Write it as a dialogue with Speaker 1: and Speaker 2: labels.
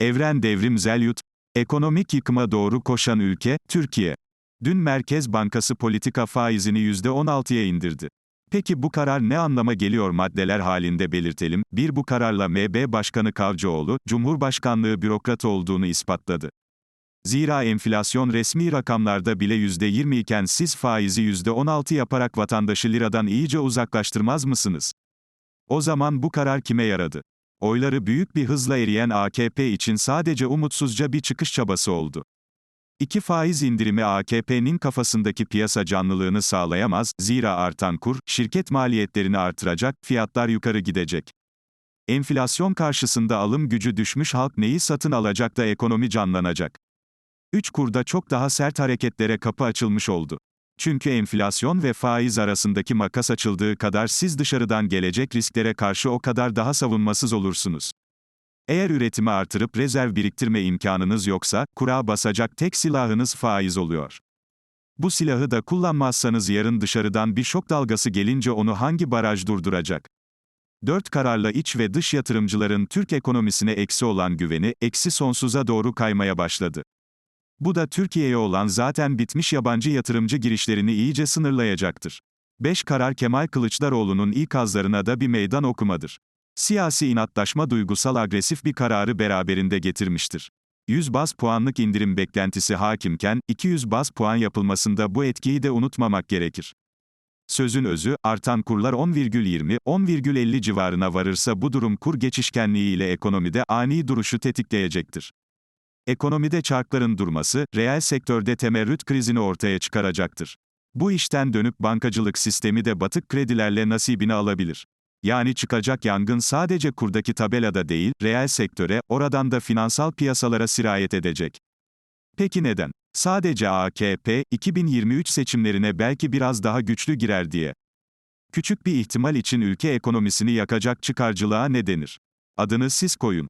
Speaker 1: Evren Devrim Zelyut, ekonomik yıkıma doğru koşan ülke, Türkiye. Dün Merkez Bankası politika faizini %16'ya indirdi. Peki bu karar ne anlama geliyor maddeler halinde belirtelim. 1. Bu kararla MB Başkanı Kavcıoğlu, Cumhurbaşkanlığı bürokratı olduğunu ispatladı. Zira enflasyon resmi rakamlarda bile %20 iken siz faizi %16 yaparak vatandaşı liradan iyice uzaklaştırmaz mısınız? O zaman bu karar kime yaradı? Oyları büyük bir hızla eriyen AKP için sadece umutsuzca bir çıkış çabası oldu. İki faiz indirimi AKP'nin kafasındaki piyasa canlılığını sağlayamaz, zira artan kur, şirket maliyetlerini artıracak, fiyatlar yukarı gidecek. Enflasyon karşısında alım gücü düşmüş halk neyi satın alacak da ekonomi canlanacak? 3 kurda çok daha sert hareketlere kapı açılmış oldu. Çünkü enflasyon ve faiz arasındaki makas açıldığı kadar siz dışarıdan gelecek risklere karşı o kadar daha savunmasız olursunuz. Eğer üretimi artırıp rezerv biriktirme imkanınız yoksa, kura basacak tek silahınız faiz oluyor. Bu silahı da kullanmazsanız yarın dışarıdan bir şok dalgası gelince onu hangi baraj durduracak? Dört kararla iç ve dış yatırımcıların Türk ekonomisine eksi olan güveni, eksi sonsuza doğru kaymaya başladı. Bu da Türkiye'ye olan zaten bitmiş yabancı yatırımcı girişlerini iyice sınırlayacaktır. 5 karar Kemal Kılıçdaroğlu'nun ikazlarına da bir meydan okumadır. Siyasi inatlaşma duygusal agresif bir kararı beraberinde getirmiştir. 100 baz puanlık indirim beklentisi hakimken, 200 baz puan yapılmasında bu etkiyi de unutmamak gerekir. Sözün özü, artan kurlar 10,20, 10,50 civarına varırsa bu durum kur geçişkenliği ile ekonomide ani duruşu tetikleyecektir. Ekonomide çarkların durması, reel sektörde temerrüt krizini ortaya çıkaracaktır. Bu işten dönüp bankacılık sistemi de batık kredilerle nasibini alabilir. Yani çıkacak yangın sadece kurdaki tabelada değil, reel sektöre, oradan da finansal piyasalara sirayet edecek. Peki neden? Sadece AKP, 2023 seçimlerine belki biraz daha güçlü girer diye. Küçük bir ihtimal için ülke ekonomisini yakacak çıkarcılığa ne denir? Adını siz koyun.